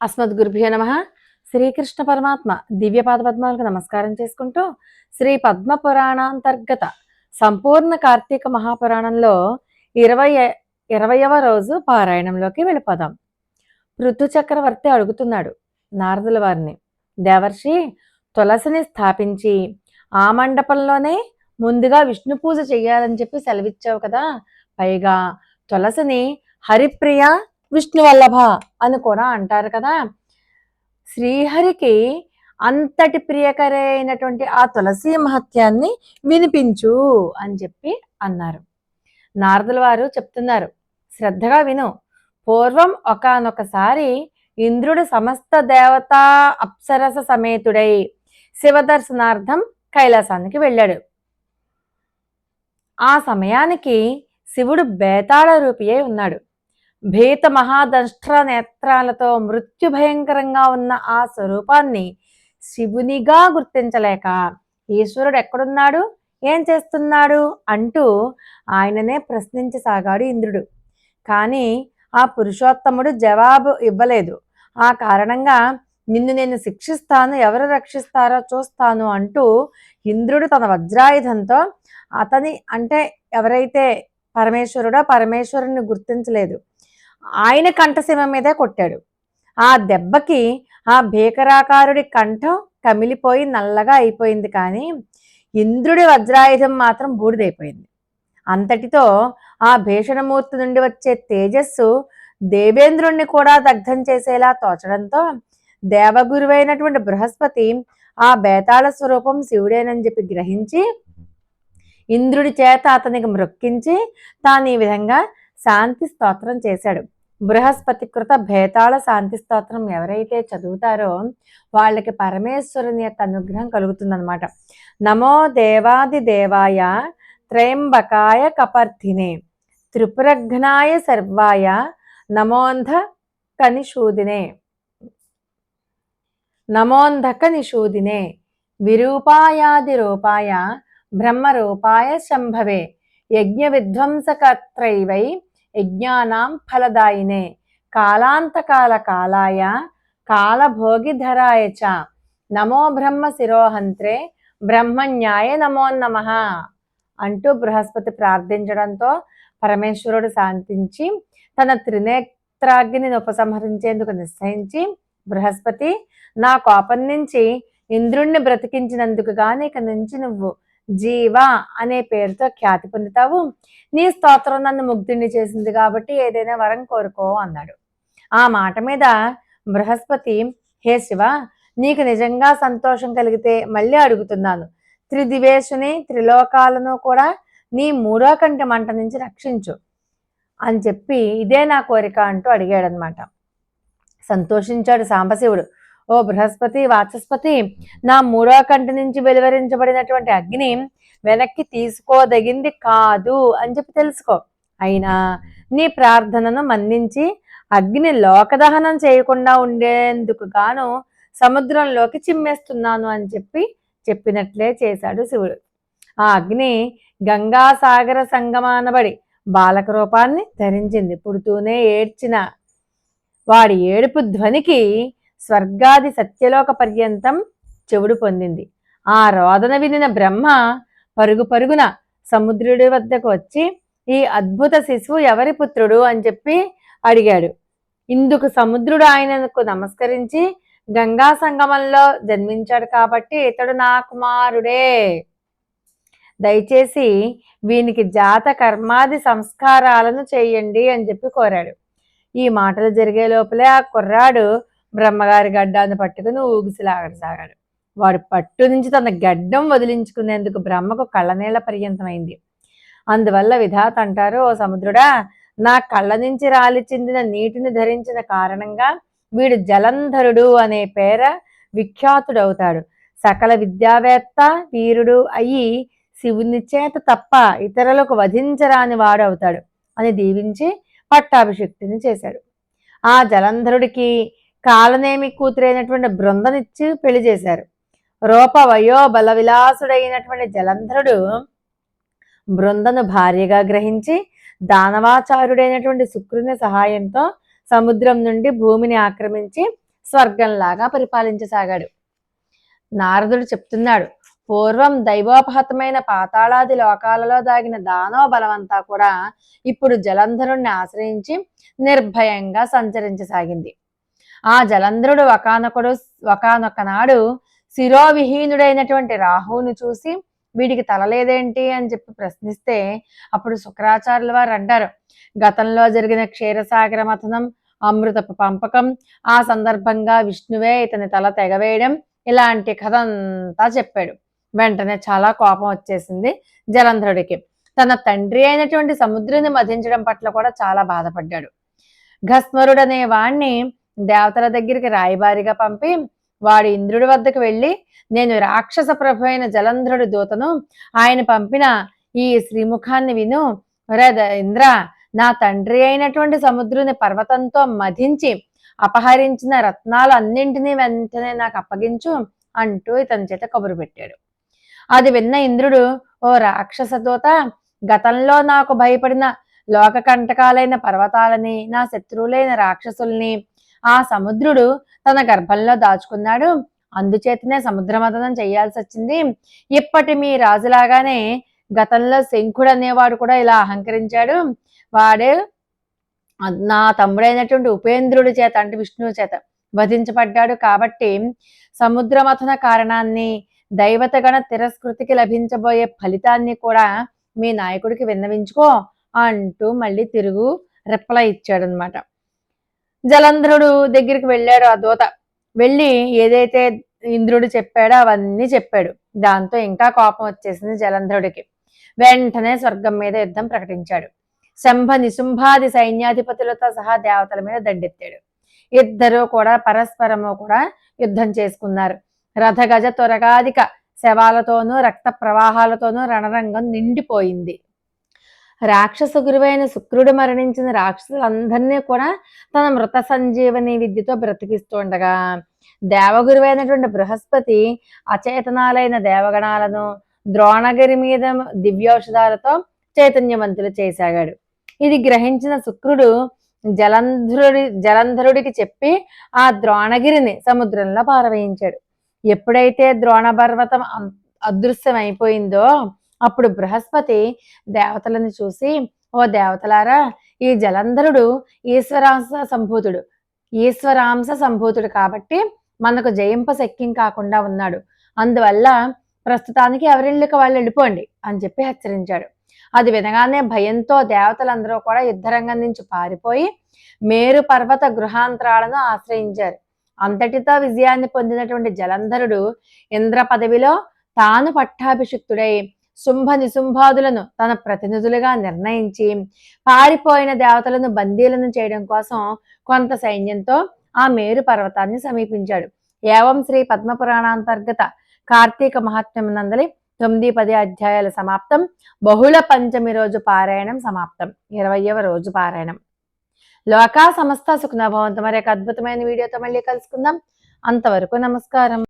అస్మద్గురుభ్యో నమ. శ్రీకృష్ణ పరమాత్మ దివ్య పాదపద్మాలకు నమస్కారం చేసుకుంటూ శ్రీ పద్మ పురాణాంతర్గత సంపూర్ణ కార్తీక మహాపురాణంలో ఇరవై ఇరవయవ రోజు పారాయణంలోకి వెళ్ళిపోదాం. పృథు చక్రవర్తి అడుగుతున్నాడు నారదుల వారిని. దేవర్షి తులసిని స్థాపించి ఆ మండపంలోనే ముందుగా విష్ణు పూజ చెయ్యాలని చెప్పి సెలవిచ్చావు కదా. పైగా తులసిని హరిప్రియ విష్ణువల్లభ అని కూడా అంటారు కదా. శ్రీహరికి అంతటి ప్రియకరైనటువంటి ఆ తులసి మహత్యాన్ని వినిపించు అని చెప్పి అన్నారు. నారదుల వారు చెప్తున్నారు శ్రద్ధగా విను. పూర్వం ఒకనొకసారి ఇంద్రుడు సమస్త దేవతా అప్సరస సమేతుడై శివదర్శనార్థం కైలాసానికి వెళ్ళాడు. ఆ సమయానికి శివుడు బేతాళ రూపి అయి ఉన్నాడు. భీత మహాదష్ట్ర నేత్రాలతో మృత్యు భయంకరంగా ఉన్న ఆ స్వరూపాన్ని శివునిగా గుర్తించలేక ఈశ్వరుడు ఎక్కడున్నాడు? ఏం చేస్తున్నాడు? అంటూ ఆయననే ప్రశ్నించసాగాడు ఇంద్రుడు. కానీ ఆ పురుషోత్తముడు జవాబు ఇవ్వలేదు. ఆ కారణంగా నిన్ను నేను శిక్షిస్తాను ఎవరు రక్షిస్తారో చూస్తాను అంటూ ఇంద్రుడు తన వజ్రాయుధంతో అతని అంటే ఎవరైతే పరమేశ్వరుడో పరమేశ్వరుని గుర్తించలేదు. ఆయన కంఠసీమ మీదే కొట్టాడు. ఆ దెబ్బకి ఆ భీకరాకారుడి కంఠం కమిలిపోయి నల్లగా అయిపోయింది కానీ ఇంద్రుడి వజ్రాయుధం మాత్రం బూడిదైపోయింది. అంతటితో ఆ భీషణమూర్తి నుండి వచ్చే తేజస్సు దేవేంద్రుణ్ణి కూడా దగ్ధం చేసేలా తోచడంతో దేవగురువైనటువంటి బృహస్పతి ఆ బేతాళ స్వరూపం శివుడేనని చెప్పి గ్రహించి ఇంద్రుడి చేత అతనికి మృక్కించి తాను ఈ విధంగా శాంతి స్తోత్రం చేశాడు. బృహస్పతి కృత భేతాళ శాంతి స్తోత్రం ఎవరైతే చదువుతారో వాళ్ళకి పరమేశ్వరుని యొక్క అనుగ్రహం కలుగుతుందనమాట నమో దేవాది దేవాయ త్రయంబకాయ కపర్థినే త్రిపురఘ్నాయ సర్వాయ నమోంధ కనిషూదినే నమోంధక నిషూదినే విరూపాయాది రూపాయ బ్రహ్మరూపాయ శంభవే యజ్ఞ విధ్వంసకత్రైవై యజ్ఞానాం ఫలదాయినే. కాలాంతకాల కాలాయ కాలభోగిధరాయ చ. నమో బ్రహ్మ శిరోహంత్రే బ్రహ్మన్యాయ నమో నమ. అంటూ బృహస్పతి ప్రార్థించడంతో పరమేశ్వరుడు శాంతించి తన త్రినేత్రాగ్నిని ఉపసంహరించేందుకు నిశ్చయించి బృహస్పతి నా కోపం నుంచి ఇంద్రుణ్ణి బ్రతికించినందుకు గాని ఇక నుంచి నువ్వు జీవ అనే పేరుతో ఖ్యాతి పొందుతావు. నీ స్తోత్రం నన్ను ముగ్ధుణ్ణి చేసింది కాబట్టి ఏదైనా వరం కోరుకో అన్నాడు. ఆ మాట మీద బృహస్పతి హే శివ నీకు నిజంగా సంతోషం కలిగితే మళ్ళీ అడుగుతున్నాను. త్రిదివేశుని త్రిలోకాలను కూడా నీ మూడో కంటి మంట నుంచి రక్షించు. అని చెప్పి ఇదే నా కోరిక అంటూ అడిగాడనమాట సంతోషించాడు సాంబశివుడు. ఓ బృహస్పతి వాచస్పతి నా మూడో కంటి నుంచి వెలువరించబడినటువంటి అగ్ని వెనక్కి తీసుకోదగింది కాదు అని చెప్పి తెలుసుకో. అయినా నీ ప్రార్థనను మన్నించి అగ్ని లోకదహనం చేయకుండా ఉండేందుకు గాను సముద్రంలోకి చిమ్మేస్తున్నాను అని చెప్పి చెప్పినట్లే చేశాడు శివుడు. ఆ అగ్ని గంగాసాగర సంగమానబడి బాలక రూపాన్ని ధరించింది. పుడుతూనే ఏడ్చిన వాడి ఏడుపు ధ్వనికి స్వర్గాది సత్యలోక పర్యంతం చెవుడు పొందింది. ఆ రోదన వినిన బ్రహ్మ పరుగు పరుగున సముద్రుడి వద్దకు వచ్చి ఈ అద్భుత శిశువు ఎవరి పుత్రుడు? అని చెప్పి అడిగాడు. ఇందుకు సముద్రుడు ఆయనకు నమస్కరించి గంగా సంగమంలో జన్మించాడు కాబట్టి ఇతడు నా కుమారుడే. దయచేసి వీనికి జాత కర్మాది సంస్కారాలను చేయండి అని చెప్పి కోరాడు. ఈ మాటలు జరిగే లోపలే ఆ కుర్రాడు బ్రహ్మగారి గడ్డాన్ని పట్టుకుని ఊగిసిలాగసాగాడు వాడు పట్టు నుంచి తన గడ్డం వదిలించుకునేందుకు బ్రహ్మకు కళ్ళనీళ్ళ పర్యంతమైంది. అందువల్ల విధాత అంటారు ఓ సముద్రుడా నా కళ్ళ నుంచి రాలి చెందిన నీటిని ధరించిన కారణంగా వీడు జలంధరుడు అనే పేర విఖ్యాతుడవుతాడు. సకల విద్యావేత్త వీరుడు అయి శివుని చేత తప్ప ఇతరులకు వధించరాని వాడు అవుతాడు అని దీవించి పట్టాభిషిక్తిని చేశాడు. ఆ జలంధరుడికి కాలనేమి కూతురైనటువంటి బృందనిచ్చి పెళ్ళి చేశారు. రూప వయో బల విలాసుడైనటువంటి జలంధరుడు బృందను భార్యగా గ్రహించి దానవాచారుడైనటువంటి శుక్రుని సహాయంతో సముద్రం నుండి భూమిని ఆక్రమించి స్వర్గంలాగా పరిపాలించసాగాడు. నారదుడు చెప్తున్నాడు పూర్వం దైవోపహతమైన పాతాళాది లోకాలలో దాగిన దానవ బలమంతా కూడా ఇప్పుడు జలంధరుణ్ణి ఆశ్రయించి నిర్భయంగా సంచరించసాగింది. ఆ జలంధరుడు ఒకనొకడు ఒకనొక నాడు శిరోవిహీనుడైనటువంటి రాహువును చూసి వీడికి తలలేదేంటి అని చెప్పి ప్రశ్నిస్తే అప్పుడు శుక్రాచార్యుల వారు అంటారు గతంలో జరిగిన క్షీరసాగర మథనం అమృతపు పంపకం ఆ సందర్భంగా విష్ణువే ఇతని తల తెగవేయడం ఇలాంటి కథ అంతా చెప్పాడు. వెంటనే చాలా కోపం వచ్చేసింది జలంధరుడికి. తన తండ్రి అయినటువంటి సముద్రుని మధించడం పట్ల కూడా చాలా బాధపడ్డాడు. ఘస్మరుడనే వాణ్ణి దేవతల దగ్గరికి రాయబారిగా పంపి వాడు ఇంద్రుడి వద్దకు వెళ్ళి నేను రాక్షస ప్రభు అయిన జలంధ్రుడి దూతను ఆయన పంపిన ఈ శ్రీముఖాన్ని విను. ఇంద్ర నా తండ్రి అయినటువంటి సముద్రుని పర్వతంతో మధించి అపహరించిన రత్నాలు అన్నింటినీ వెంటనే నాకు అప్పగించు అంటూ ఇతని చేత కబురు పెట్టాడు. అది విన్న ఇంద్రుడు ఓ రాక్షస దూత గతంలో నాకు భయపడిన లోక కంటకాలైన పర్వతాలని నా శత్రువులైన రాక్షసుల్ని ఆ సముద్రుడు తన గర్భంలో దాచుకున్నాడు. అందుచేతనే సముద్రమతనం చేయాల్సి వచ్చింది ఇప్పటి మీ రాజులాగానే గతంలో శంఖుడు అనేవాడు కూడా ఇలా అహంకరించాడు. వాడు నా తమ్ముడైనటువంటి ఉపేంద్రుడి చేత అంటే విష్ణువు చేత వధించబడ్డాడు కాబట్టి సముద్రమథన కారణాన్ని దైవతగణ తిరస్కృతికి లభించబోయే ఫలితాన్ని కూడా మీ నాయకుడికి విన్నవించుకో అంటూ మళ్ళీ తిరుగు రిప్లై ఇచ్చాడనమాట జలంధ్రుడు దగ్గరికి వెళ్ళాడు ఆ దూత. వెళ్ళి ఏదైతే ఇంద్రుడు చెప్పాడో అవన్నీ చెప్పాడు. దాంతో ఇంకా కోపం వచ్చేసింది జలంధ్రుడికి. వెంటనే స్వర్గం మీద యుద్ధం ప్రకటించాడు. శంభ నిశుంభాది సైన్యాధిపతులతో సహా దేవతల మీద దండెత్తాడు. ఇద్దరు కూడా పరస్పరము కూడా యుద్ధం చేసుకున్నారు. రథగజ త్వరగాధిక శవాలతోనూ రక్త ప్రవాహాలతోనూ రణరంగం నిండిపోయింది. రాక్షస గురువైన శుక్రుడు మరణించిన రాక్షసులందరినీ కూడా తన మృత సంజీవని విద్యతో బ్రతికిస్తుండగా దేవగురువైనటువంటి బృహస్పతి అచేతనాలైన దేవగణాలను ద్రోణగిరి మీద దివ్యౌషధాలతో చైతన్యవంతులు చేశాగాడు. ఇది గ్రహించిన శుక్రుడు జలంధరుడి జలంధరుడికి చెప్పి ఆ ద్రోణగిరిని సముద్రంలో పారవేయించాడు. ఎప్పుడైతే ద్రోణ పర్వతం అదృశ్యమైపోయిందో అప్పుడు బృహస్పతి దేవతలను చూసి ఓ దేవతలారా ఈ జలంధరుడు ఈశ్వరాంశ సంభూతుడు. ఈశ్వరాంశ సంభూతుడు కాబట్టి మనకు జయింప శక్యం కాకుండా ఉన్నాడు. అందువల్ల ప్రస్తుతానికి ఎవరిళ్ళకి వాళ్ళు వెళ్ళిపోండి అని చెప్పి హెచ్చరించాడు. అది వినగానే భయంతో దేవతలందరూ కూడా యుద్ధరంగం నుంచి పారిపోయి మేరు పర్వత గృహాంతరాలను ఆశ్రయించారు. అంతటితో విజయాన్ని పొందినటువంటి జలంధరుడు ఇంద్ర పదవిలో తాను పట్టాభిషిక్తుడై శుంభ నిశుంభాదులను తన ప్రతినిధులుగా నిర్ణయించి పారిపోయిన దేవతలను బందీలను చేయడం కోసం కొంత సైన్యంతో ఆ మేరు పర్వతాన్ని సమీపించాడు. ఏవం శ్రీ పద్మపురాణాంతర్గత కార్తీక మహాత్మ్యం నందలి తొమ్మిది పది అధ్యాయాల సమాప్తం. బహుళ పంచమి రోజు పారాయణం సమాప్తం. ఇరవయవ రోజు పారాయణం. లోకా సమస్త సుఖనభవంతో మరి అద్భుతమైన వీడియోతో మళ్ళీ కలుసుకుందాం. అంతవరకు నమస్కారం.